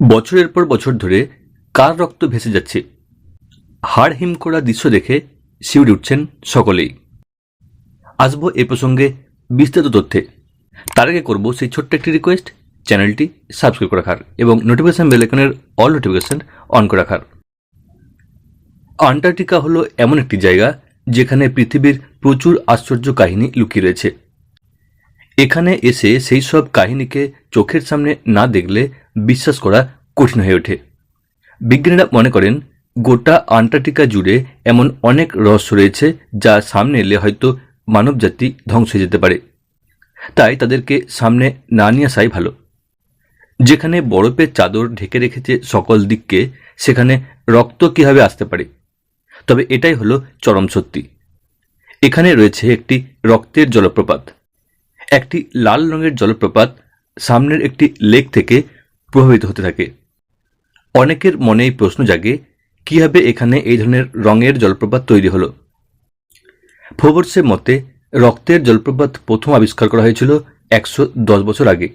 বছরের পর বছর ধরে কার রক্ত ভেসে যাচ্ছে? হাড় হিম করা দৃশ্য দেখে শিউরে উঠছেন সকলেই। আসব এ প্রসঙ্গে বিস্তারিত তথ্যে। তার আগে করব সেই ছোট্ট একটি রিকোয়েস্ট চ্যানেলটি সাবস্ক্রাইব করে রাখার এবং নোটিফিকেশান বেলাইকনের অল নোটিফিকেশান অন করে রাখার। আন্টার্কটিকা হলো এমন একটি জায়গা যেখানে পৃথিবীর প্রচুর আশ্চর্য কাহিনী লুকিয়ে রয়েছে। এখানে এসে সেই সব কাহিনীকে চোখের সামনে না দেখলে বিশ্বাস করা কঠিন হয়ে ওঠে। বিজ্ঞানীরা মনে করেন, গোটা আন্টার্কটিকা জুড়ে এমন অনেক রহস্য রয়েছে যা সামনে এলে হয়তো মানবজাতি ধ্বংস হয়ে যেতে পারে। তাই তাদেরকে সামনে না নিয়ে আসাই ভালো। যেখানে বরফের চাদর ঢেকে রেখেছে সকল দিককে, সেখানে রক্ত কীভাবে আসতে পারে? তবে এটাই হলো চরম সত্যি। এখানে রয়েছে একটি রক্তের জলপ্রপাত। একটি লাল রঙের জলপ্রপাত সামনের একটি লেক থেকে প্রভাবিত হতে থাকে। অনেকের মনে এই প্রশ্ন জাগে, কীভাবে এখানে এই ধরনের রঙের জলপ্রপাত তৈরি হলো? ফোবর্সের মতে, রক্তের জলপ্রপাত প্রথম আবিষ্কার করা হয়েছিল একশো দশ বছর আগে।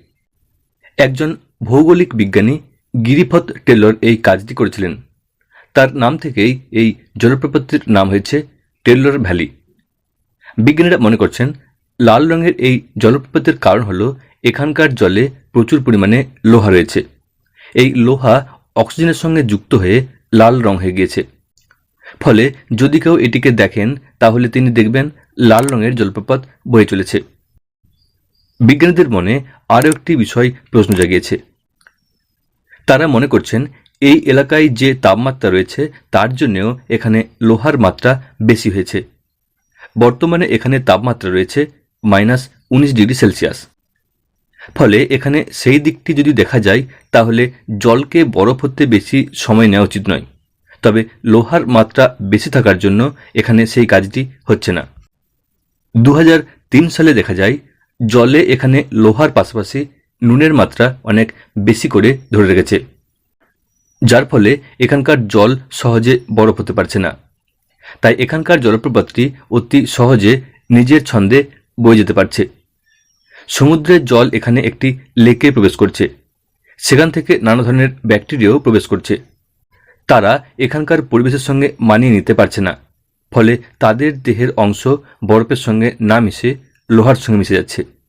একজন ভৌগোলিক বিজ্ঞানী গিরিপথ টেলর এই কাজটি করেছিলেন। তার নাম থেকেই এই জলপ্রপাতটির নাম হয়েছে টেলর ভ্যালি। বিজ্ঞানীরা মনে করছেন লাল রঙের এই জলপ্রপাতের কারণ হলো, এখানকার জলে প্রচুর পরিমাণে লোহা রয়েছে। এই লোহা অক্সিজেনের সঙ্গে যুক্ত হয়ে লাল রং হয়ে গিয়েছে। ফলে যদি কেউ এটিকে দেখেন, তাহলে তিনি দেখবেন লাল রঙের জলপ্রপাত বয়ে চলেছে। বিজ্ঞানীদের মনে আরও একটি বিষয় প্রশ্ন জাগিয়েছে। তারা মনে করছেন, এই এলাকায় যে তাপমাত্রা রয়েছে, তার জন্যেও এখানে লোহার মাত্রা বেশি হয়েছে। বর্তমানে এখানে তাপমাত্রা রয়েছে মাইনাস উনিশ ডিগ্রি সেলসিয়াস। ফলে এখানে সেই দিকটি যদি দেখা যায়, তাহলে জলকে বরফ হতে বেশি সময় নেওয়া উচিত নয়। তবে লোহার মাত্রা বেশি থাকার জন্য এখানে সেই কাজটি হচ্ছে না। দু হাজার তিন সালে দেখা যায়, জলে এখানে লোহার পাশাপাশি নুনের মাত্রা অনেক বেশি করে ধরে রেখেছে। যার ফলে এখানকার জল সহজে বরফ হতে পারছে না। তাই এখানকার জলপ্রপাতটি অতি সহজে নিজের ছন্দে বয়ে যেতে পারছে। সমুদ্রের জল এখানে একটি লেকে প্রবেশ করছে। সেখান থেকে নানা ধরনের ব্যাকটেরিয়াও প্রবেশ করছে। তারা এখানকার পরিবেশের সঙ্গে মানিয়ে নিতে পারছে না। ফলে তাদের দেহের অংশ বরফের সঙ্গে না মিশে লোহার সঙ্গে মিশে যাচ্ছে।